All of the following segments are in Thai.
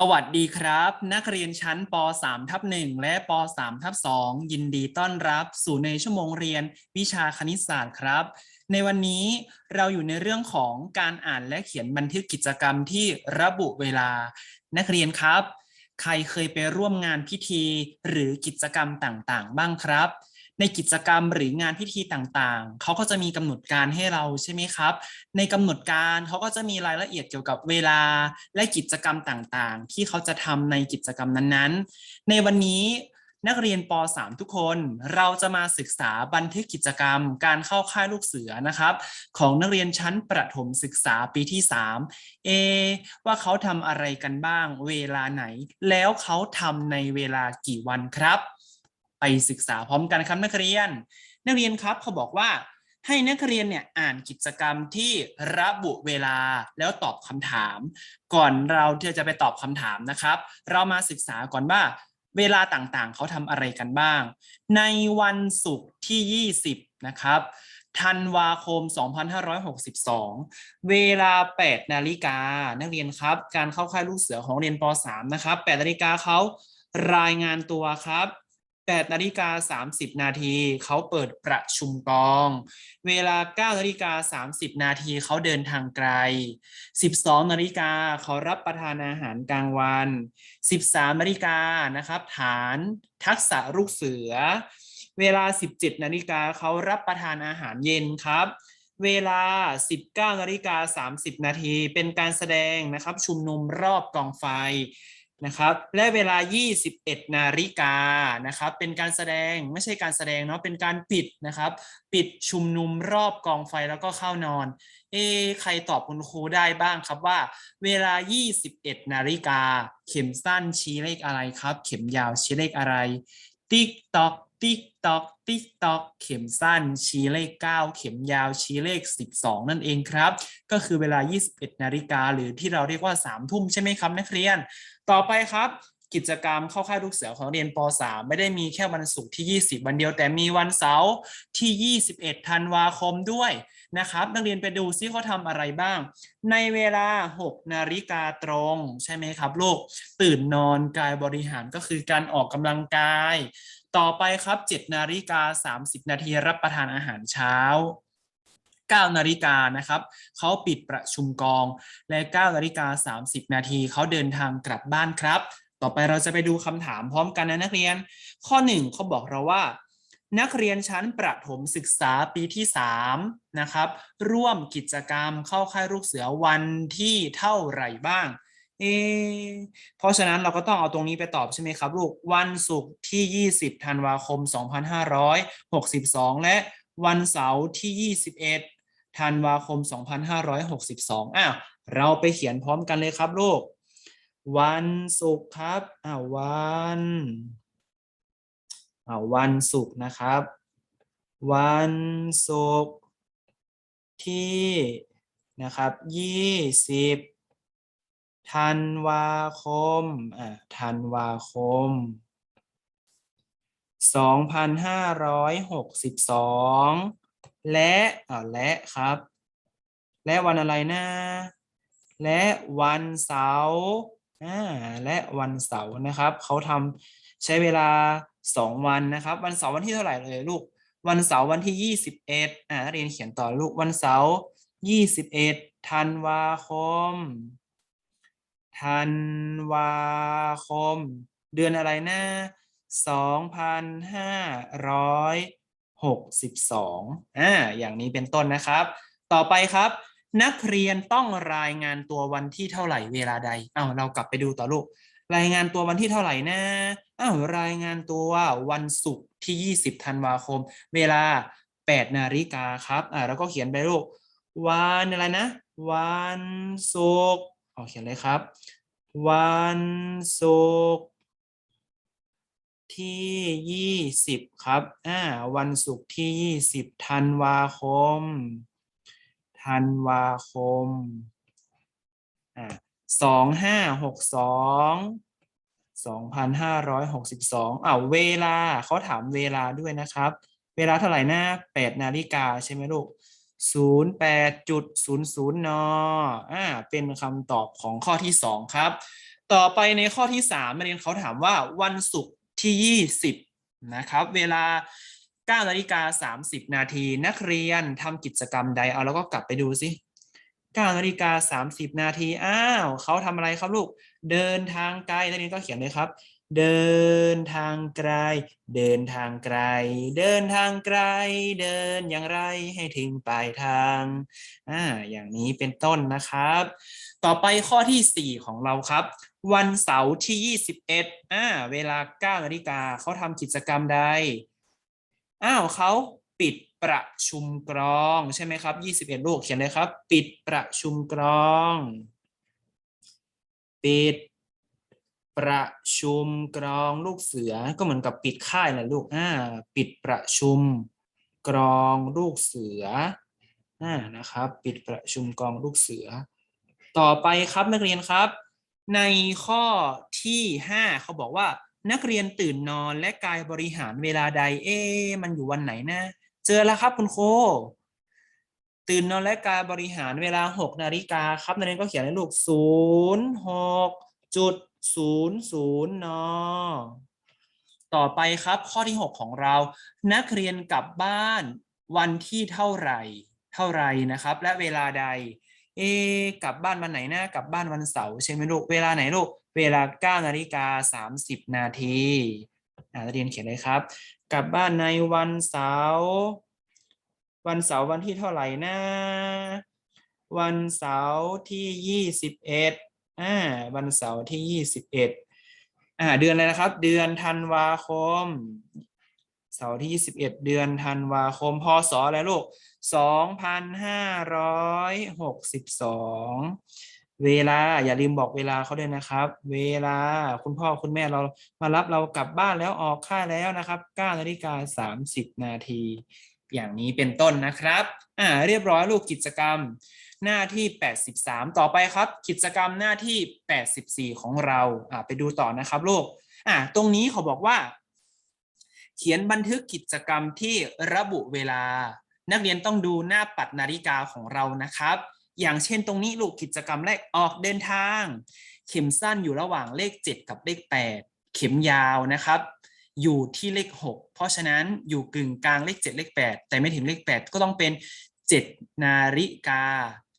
สวัสดีครับ นักเรียนชั้นป .3 ทับ1และป .3 ทับ2ยินดีต้อนรับสู่ในชั่วโมงเรียนวิชาคณิตศาสตร์ครับ ในวันนี้เราอยู่ในเรื่องของการอ่านและเขียนบันทึกกิจกรรมที่ระบุเวลา นักเรียนครับ ใครเคยไปร่วมงานพิธีหรือกิจกรรมต่างๆ บ้างครับ ในกิจกรรมหรืองานพิธีต่างๆ เขาก็จะมีกำหนดการให้เราใช่ไหมครับ ในกำหนดการเขาก็จะมีรายละเอียดเกี่ยวกับเวลาและกิจกรรมต่างๆ ที่เขาจะทำในกิจกรรมนั้นๆ ในวันนี้นักเรียนป .3 ทุกคน เราจะมาศึกษาบันทึกกิจกรรม การเข้าค่ายลูกเสือนะครับ ของนักเรียนชั้นประถมศึกษาปีที่ 3 เอ ว่าเขาทำอะไรกันบ้าง เวลาไหน แล้วเขาทำในเวลากี่วันครับ ไปศึกษาพร้อมกันครับนักเรียน นักเรียนครับเขาบอกว่าให้นักเรียนเนี่ยอ่านกิจกรรมที่ระบุเวลาแล้วตอบคำถาม ก่อนเราที่จะไปตอบคำถามนะครับ เรามาศึกษาก่อนว่าเวลาต่างๆ เขาทำอะไรกันบ้าง ในวันศุกร์ที่ 20 นะครับธันวาคม 2562 เวลา 8 นาฬิกา นักเรียนครับ การเข้าค่ายลูกเสือของเรียนป .3 นะครับ 8 นาฬิกาเขารายงานตัวครับ 8นาฬิกา30 นาทีเขาเปิดประชุมกอง เวลา 9นาฬิกา30 นาทีเขาเดินทางไกล 12 นาฬิกาเขารับประทานอาหารกลางวัน 13 นาฬิกานะครับฐานทักษะลูกเสือ เวลา 17 นาฬิกาเขารับประทานอาหารเย็นครับ เวลา 19นาฬิกา30 นาทีเป็นการแสดงนะครับชุมนุมรอบกองไฟ นะครับและเวลา 21 นาฬิกานะครับเป็นการแสดงไม่ใช่การแสดงเนาะเป็นการปิดนะครับ ปิดชุมนุมรอบกองไฟแล้วก็เข้านอน เอใครตอบคุณครูได้บ้างครับว่า เวลา 21 นาฬิกา เข็มสั้นชี้เลขอะไรครับ เข็มยาวชี้เลขอะไร ติ๊กตอกติ๊กตอกติ๊กตอกเข็มสั้นชี้เลข 9 เข็มยาวชี้เลข 12 นั่นเองครับ ก็คือเวลา 21 นาฬิกาหรือที่เราเรียกว่า 3 ทุ่มใช่ไหมครับนักเรียน ต่อไปครับกิจกรรมเข้าค่ายลูกเสือของเรียนป .3 ไม่ได้มีแค่วันศุกร์ที่ 20 วันเดียว แต่มีวันเสาร์ที่ 21 ธันวาคมด้วยนะครับ นักเรียนไปดูซิเขาทำอะไรบ้าง ในเวลา 6 นาฬิกาตรง ใช่ไหมครับลูก ตื่นนอนกายบริหารก็คือการออกกำลังกาย ต่อไปครับ 7 นาฬิกา 30 นาทีรับประทานอาหารเช้า 9นาฬิกานะครับเขาปิดประชุมกอง และ9นาฬิกา30 นาทีเขาเดินทางกลับบ้านครับ ต่อไปเราจะไปดูคำถามพร้อมกันนะนักเรียน ข้อ 1เขาบอกเราว่า นักเรียนชั้นประถมศึกษาปีที่3นะครับร่วมกิจกรรมเข้าค่ายลูกเสือวันที่เท่าไหร่บ้างเอเพราะฉะนั้นเราก็ต้องเอาตรงนี้ไปตอบใช่ไหมครับลูก วันศุกร์ที่ 20 ธันวาคม 2562 และวันเสาร์ที่ 21 ธันวาคม 2562 อ้าว เราไปเขียนพร้อมกันเลยครับลูก วันศุกร์ครับ อ้าววันอ้าววันศุกร์นะครับ วันศุกร์ที่นะครับ 20 ธันวาคม อ่า ธันวาคม 2562 และอ่าและครับ และวันอะไรนะ และวันเสาร์อ่าและวันเสาร์นะครับเขาทำใช้เวลาสองวันนะครับ วันเสาร์วันที่เท่าไหร่เลยลูก วันเสาร์วันที่ยี่สิบเอ็ดอ่านักเรียนเขียนต่อลูกวันเสาร์ยี่สิบเอ็ดธันวาคมธันวาคม เดือนอะไรนะสองพันห้าร้อย หกสิบสองอ่าอย่างนี้เป็นต้นนะครับ ต่อไปครับ นักเรียนต้องรายงานตัววันที่เท่าไหร่เวลาใดอ้าวเรากลับไปดูต่อลูก รายงานตัววันที่เท่าไหร่นะอ้าวรายงานตัววันศุกร์ที่ 20ธันวาคม เวลา 8 นาฬิกาครับอ่าแล้วก็เขียนไปลูก วันอะไรนะ วันศุกร์เอาเขียนเลยครับ วันศุกร์ ที่ 20 ครับ อ่า วันศุกร์ที่ 20 ธันวาคม ธันวาคม อ่าสองห้าหกสองสองพันห้าร้อยหกสิบสองอ้าวเวลาเขาถามเวลาด้วยนะครับ เวลาเท่าไหร่นะแปดนาฬิกาใช่ไหมลูกศูนย์แปดจุดศูนย์ศูนย์นอ่า เป็นคำตอบของข้อที่สองครับ ต่อไปในข้อที่สามนักเรียนเขาถามว่าวันศุกร์ ที่ยี่สิบนะครับ เวลา 9 นาฬิกา 30 นาที นักเรียนทำกิจกรรมใด เอาแล้วก็กลับไปดูสิ9นาฬิกา 30 นาที อ้าว เขาทำอะไรครับลูก เดินทางไกลนักเรียนก็เขียนเลยครับ เดินทางไกล เดินทางไกล เดินทางไกล เดินอย่างไรให้ถึงปลายทาง อ่า อย่างนี้เป็นต้นนะครับ ต่อไปข้อที่ 4 ของเราครับ วันเสาร์ที่ 21อ่าเวลา9นาฬิกาเขาทำกิจกรรมใดอ้าวเขาปิดประชุมกรองใช่ไหมครับ 21 ลูกเขียนเลยครับ ปิดประชุมกรอง ปิดประชุมกรองลูกเสือก็เหมือนกับปิดค่ายแหละลูกอ่าปิดประชุมกรองลูกเสืออ่านะครับ ปิดประชุมกรองลูกเสือ ต่อไปครับนักเรียนครับ ในข้อที่ 5 เขาบอกว่า นักเรียนตื่นนอนและกายบริหารเวลาใด เอ๊มันอยู่วันไหนนะ เจอแล้วครับคุณครูตื่นนอนและกายบริหารเวลา 6 นาฬิกาครับนักเรียนก็เขียนให้ลูก 0 6จุด0 0นต่อไปครับข้อที่ 6 ของเรา นักเรียนกลับบ้านวันที่เท่าไหร่ เท่าไหร่นะครับ และเวลาใด เอะกลับบ้านวันไหนนะกลับบ้านวันเสาร์ใช่ไหมลูกเวลาไหนลูกเวลา9นาฬิกา30 นาทีอ่านักเรียนเขียนเลยครับ กลับบ้านในวันเสาร์วันเสาร์วันที่เท่าไหร่นะ วันเสาร์ที่ยี่สิบเอ็ดอ่าวันเสาร์ที่ยี่สิบเอ็ดอ่าเดือนอะไรนะครับ เดือนธันวาคม เสาร์ที่ยี่สิบเอ็ดเดือนธันวาคม พศอะไรลูกสองพันห้าร้อยหกสิบสองเวลาอย่าลืมบอกเวลาเขาด้วยนะครับ เวลาคุณพ่อคุณแม่เรามารับเรากลับบ้านแล้วออกค่ายแล้วนะครับ9นาฬิกา30 นาที อย่างนี้เป็นต้นนะครับ อ่าเรียบร้อยลูกกิจกรรม หน้าที่ 83 ต่อไปครับ กิจกรรมหน้าที่ 84 ของเราอ่าไปดูต่อนะครับลูกอ่าตรงนี้เขาบอกว่า เขียนบันทึกกิจกรรมที่ระบุเวลา นักเรียนต้องดูหน้าปัดนาฬิกาของเรานะครับ อย่างเช่นตรงนี้ลูกกิจกรรมแรกออกเดินทาง เข็มสั้นอยู่ระหว่างเลข 7 กับเลข 8 เข็มยาวนะครับ อยู่ที่เลข 6 เพราะฉะนั้นอยู่กึ่งกลางเลข 7 เลข 8 แต่ไม่ถึงเลข 8 ก็ต้องเป็น 7 นาฬิกา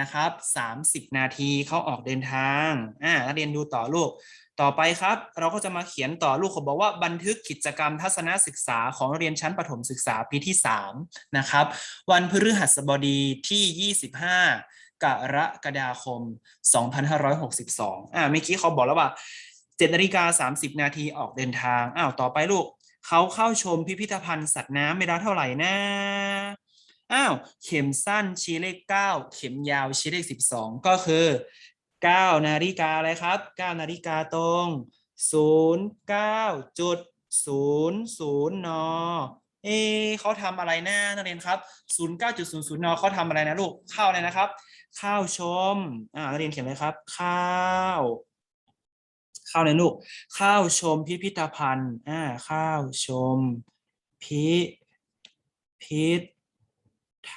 นะครับ 30 นาทีเขาออกเดินทางอ่านักเรียนดูต่อลูก ต่อไปครับ เราก็จะมาเขียนต่อลูกเขาบอกว่าบันทึกกิจกรรมทัศนศึกษาของเรียนชั้นประถมศึกษาปีที่ 3 นะครับ วันพฤหัสบดีที่ 25 กรกฎาคม 2562 อ่าเมื่อกี้เขาบอกแล้วว่า7นาฬิกา30 นาทีออกเดินทาง อ้าวต่อไปลูกเขาเข้าชมพิพิธภัณฑ์สัตว์น้ำเวลาเท่าไหร่นะอ้าว เข็มสั้นชี้เลข 9 เข็มยาวชี้เลข 12 ก็คือ 9 นาฬิกาอะไรครับ 9 นาฬิกาตรง 09จุด00 น เอเขาทำอะไรนะนักเรียนครับ 09.00 นเขาทำอะไรนะลูกเข้าเลยนะครับ ข้าวชม อ่า นักเรียนเขียนเลยครับ ข้าวข้าวเลยลูก ข้าวชมพิพิธภัณฑ์ อ่า ข้าวชม พิพิธ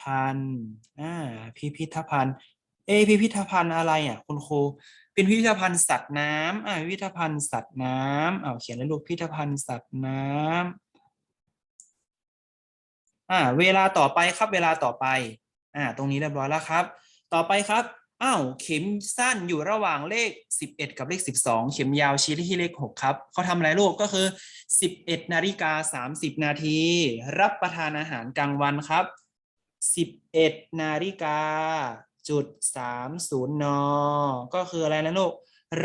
ภัณฑ์ อ่า พิพิธภัณฑ์ เอพิพิธภัณฑ์อะไรอะคุณครูเป็นพิพิธภัณฑ์สัตว์น้ำอ่าพิพิธภัณฑ์สัตว์น้ำเอาเขียนเลยลูกพิพิธภัณฑ์สัตว์น้ำอ่าเวลาต่อไปครับเวลาต่อไปอ่าตรงนี้เรียบร้อยแล้วครับ ต่อไปครับอ้าวเข็มสั้นอยู่ระหว่างเลข 11 กับเลข 12 เข็มยาวชี้ที่เลข 6 ครับเขาทำอะไรลูกก็คือ 11นาฬิกา30 นาที รับประทานอาหารกลางวันครับ 11นาฬิกา จุด30นย์นก็คืออะไรนะลูก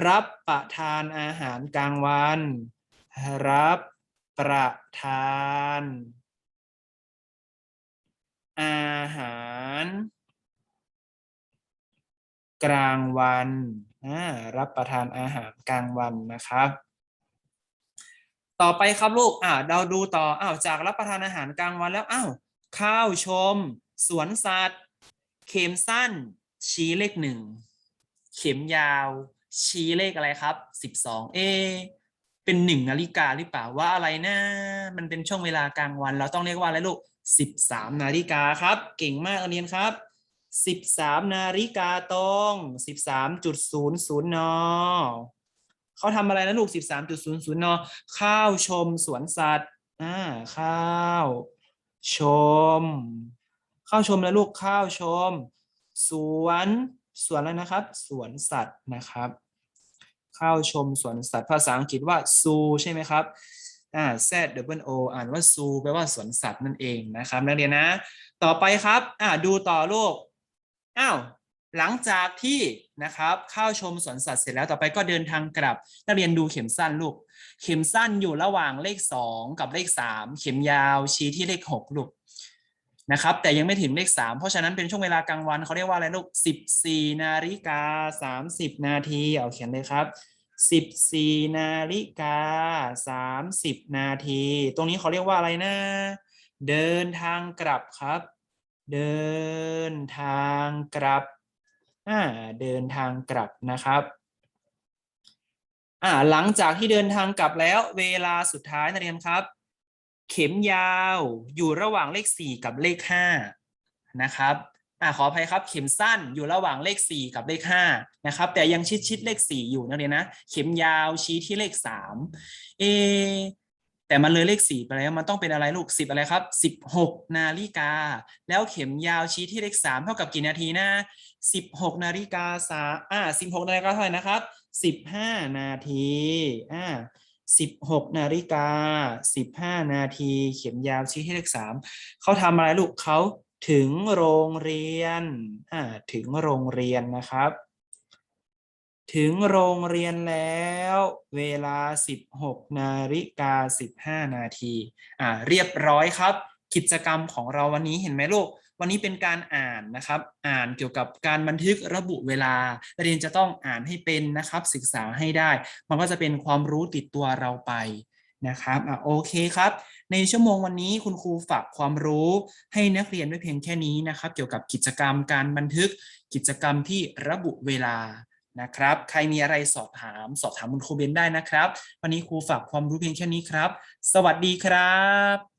รับประทานอาหารกลางวัน รับประทาน อาหาร กลางวันรับประทานอาหารกลางวันนะครับ ต่อไปครับลูกอ่าเราดูต่ออ้าวจากรับประทานอาหารกลางวันแล้วอ้าวข้าวชม สวนสัตว์ เข็มสั้น ชี้เลขหนึ่ง เข็มยาว ชี้เลขอะไรครับสิบสองเอเป็นหนึ่งนาฬิกาหรือเปล่าว่าอะไรนะ มันเป็นช่วงเวลากลางวัน เราต้องเรียกว่าอะไรลูกสิบสามนาฬิกาครับ เก่งมากนักเรียนครับ13นาฬิกาตรง13.00นเขาทำอะไรนะลูก13.00นข้าวชมสวนสัตว์อ่าข้าว ชม ข้าวชมแล้วลูกข้าวชม สวนสวนอะไรนะครับ สวนสัตว์นะครับ ข้าวชมสวนสัตว์ภาษาอังกฤษว่าซูใช่ไหมครับอ่า Z W O อ่านว่าซูแปลว่าสวนสัตว์นั่นเองนะครับนักเรียนนะ ต่อไปครับอ่าดูต่อลูกอ้าวหลังจากที่นะครับเข้าชมสวนสัตว์เสร็จแล้วต่อไปก็เดินทางกลับ นักเรียนดูเข็มสั้นลูก เข็มสั้นอยู่ระหว่างเลข 2 กับเลข 3 เข็มยาวชี้ที่เลข 6 ลูก นะครับ แต่ยังไม่ถึงเลข 3 เพราะฉะนั้นเป็นช่วงเวลากลางวันเขาเรียกว่าอะไรลูก 14 นาฬิกา 30 นาที เอาเขียนเลยครับ 14 นาฬิกา 30 นาที ตรงนี้เขาเรียกว่าอะไรนะ เดินทางกลับครับ เดินทางกลับอ่าเดินทางกลับนะครับอ่าหลังจากที่เดินทางกลับแล้วเวลาสุดท้ายนักเรียนครับ เข็มยาวอยู่ระหว่างเลข 4 กับเลข5นะครับอ่าขออภัยครับเข็มสั้นอยู่ระหว่างเลข 4 กับเลข5นะครับแต่ยังชิดชิดเลข 4 อยู่นักเรียนนะเข็มยาวชี้ที่เลข3เอแต่มันเลยเลข 4 ไปแล้วมันต้องเป็นอะไรลูก 10 อะไรครับ 16 นาฬิกา แล้วเข็มยาวชี้ที่เลข 3 เท่ากับกี่นาทีนะ 16 นาฬิกาสาอ่า16 นาฬิกาเท่าไหร่นะครับ 15 นาทีอ่า 16นาฬิกา15 นาที เข็มยาวชี้ที่เลข3เขาทำอะไรลูกเขาถึงโรงเรียนอ่าถึงโรงเรียนนะครับ ถึงโรงเรียนแล้ว เวลา 16นาฬิกา15 นาทีอ่าเรียบร้อยครับ กิจกรรมของเราวันนี้เห็นไหมลูก วันนี้เป็นการอ่านนะครับ อ่านเกี่ยวกับการบันทึกระบุเวลาเรียนจะต้องอ่านให้เป็นนะครับ ศึกษาให้ได้ มันก็จะเป็นความรู้ติดตัวเราไปนะครับอะโอเคครับ ในชั่วโมงวันนี้คุณครูฝากความรู้ให้นักเรียนไว้เพียงแค่นี้นะครับ เกี่ยวกับกิจกรรมการบันทึกกิจกรรมที่ระบุเวลานะครับ ใครมีอะไรสอบถาม สอบถามคุณครูเบนได้นะครับ วันนี้ครูฝากความรู้เพียงแค่นี้ครับ สวัสดีครับ